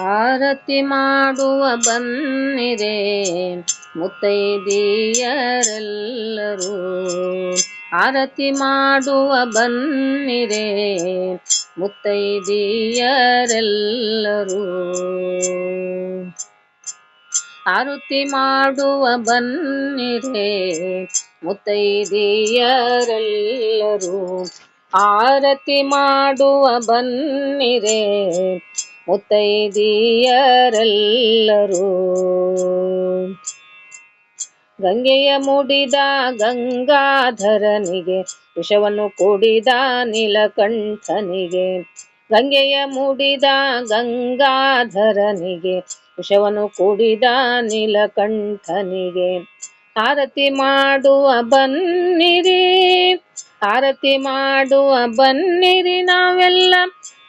ಆರತಿ ಮಾಡುವ ಬನ್ನಿರೆ ಮುತ್ತೈದಿಯರೆಲ್ಲರೂ. ಆರತಿ ಮಾಡುವ ಬನ್ನಿರೆ ಮುತ್ತೈದಿಯರೆಲ್ಲರೂ. ಆರತಿ ಮಾಡುವ ಬನ್ನಿರೆ ಮುತ್ತೈದಿಯರೆಲ್ಲರೂ. ಆರತಿ ಮಾಡುವ ಬನ್ನಿರೆ, ಮುತ್ತೈದಿಯರೆಲ್ಲರೂ. ಗಂಗೆಯ ಮುಡಿದ ಗಂಗಾಧರನಿಗೆ, ವಿಷವನ್ನು ಕುಡಿದ ನೀಲಕಂಠನಿಗೆ. ಗಂಗೆಯ ಮುಡಿದ ಗಂಗಾಧರನಿಗೆ, ವಿಷವನ್ನು ಕುಡಿದ ನೀಲಕಂಠನಿಗೆ. ಆರತಿ ಮಾಡುವ ಬನ್ನಿರಿ ಆರತಿ ಮಾಡುವ ಬನ್ನಿರಿ ನಾವೆಲ್ಲ.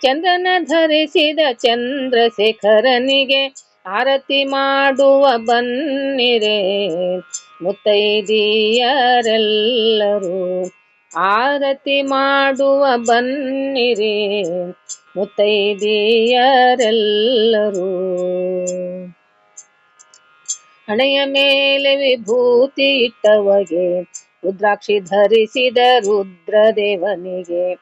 ಚಂದನ ಧರಿಸಿದ ಚಂದ್ರಶೇಖರನಿಗೆ ಆರತಿ ಮಾಡುವ ಬನ್ನಿರೆ. ಮುತ್ತೈದಿಯರೆಲ್ಲರೂ ಆರತಿ ಮಾಡುವ ಬನ್ನಿರಿ. ಮುತ್ತೈದಿಯರೆಲ್ಲರೂ ಹಣೆಯ ಮೇಲೆ ವಿಭೂತಿ ಇಟ್ಟವಗೆ ರುದ್ರಾಕ್ಷಿ ಧರಿಸಿದ ರುದ್ರದೇವನಿಗೆ.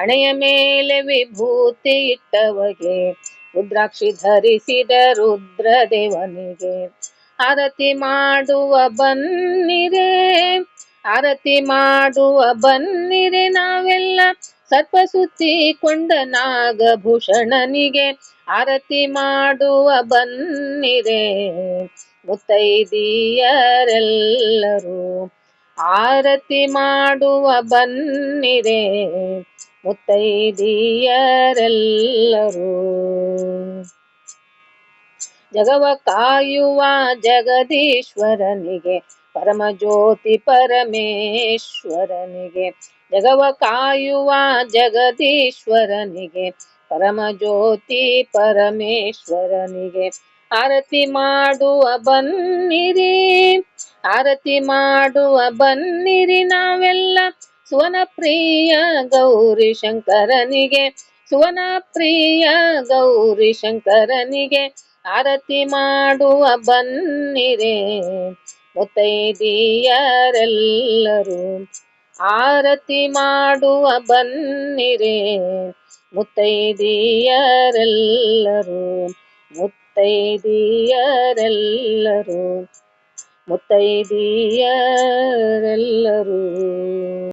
ಹಣೆಯ ಮೇಲೆ ವಿಭೂತಿ ಇಟ್ಟವಗೆ ರುದ್ರಾಕ್ಷಿ ಧರಿಸಿದ ರುದ್ರದೇವನಿಗೆ. ಆರತಿ ಮಾಡುವ ಬನ್ನಿರೆ, ಆರತಿ ಮಾಡುವ ಬನ್ನಿರೆ, ನಾವೆಲ್ಲ ಸರ್ಪ ಸುತ್ತಿಕೊಂಡ ನಾಗಭೂಷಣನಿಗೆ ಆರತಿ ಮಾಡುವ ಬನ್ನಿರೆ. ಮುತ್ತೈದಿಯರೆಲ್ಲರೂ ಆರತಿ ಮಾಡುವ ಬನ್ನಿರೆ ಮುತ್ತೈದಿಯರೆಲ್ಲರೂ. ಜಗವ ಕಾಯುವ ಜಗದೀಶ್ವರನಿಗೆ ಪರಮಜ್ಯೋತಿ ಪರಮೇಶ್ವರನಿಗೆ, ಜಗವ ಕಾಯುವ ಜಗದೀಶ್ವರನಿಗೆ ಪರಮಜ್ಯೋತಿ ಪರಮೇಶ್ವರನಿಗೆ, ಆರತಿ ಮಾಡುವ ಬನ್ನಿರಿ ಆರತಿ ಮಾಡುವ ಬನ್ನಿರಿ ನಾವೆಲ್ಲ. ಸುವನ ಪ್ರಿಯ ಗೌರಿ ಶಂಕರನಿಗೆ, ಸುವನ ಪ್ರಿಯ ಗೌರಿ ಶಂಕರನಿಗೆ ಆರತಿ ಮಾಡುವ ಬನ್ನಿರೆ. ಮುತ್ತೈದಿಯರೆಲ್ಲರೂ ಆರತಿ ಮಾಡುವ ಬನ್ನಿರೆ. ಮುತ್ತೈದಿಯರೆಲ್ಲರೂ ಮುತ್ತೈದಿಯರೆಲ್ಲರೂ ಮುತ್ತೈದಿಯರೆಲ್ಲರೂ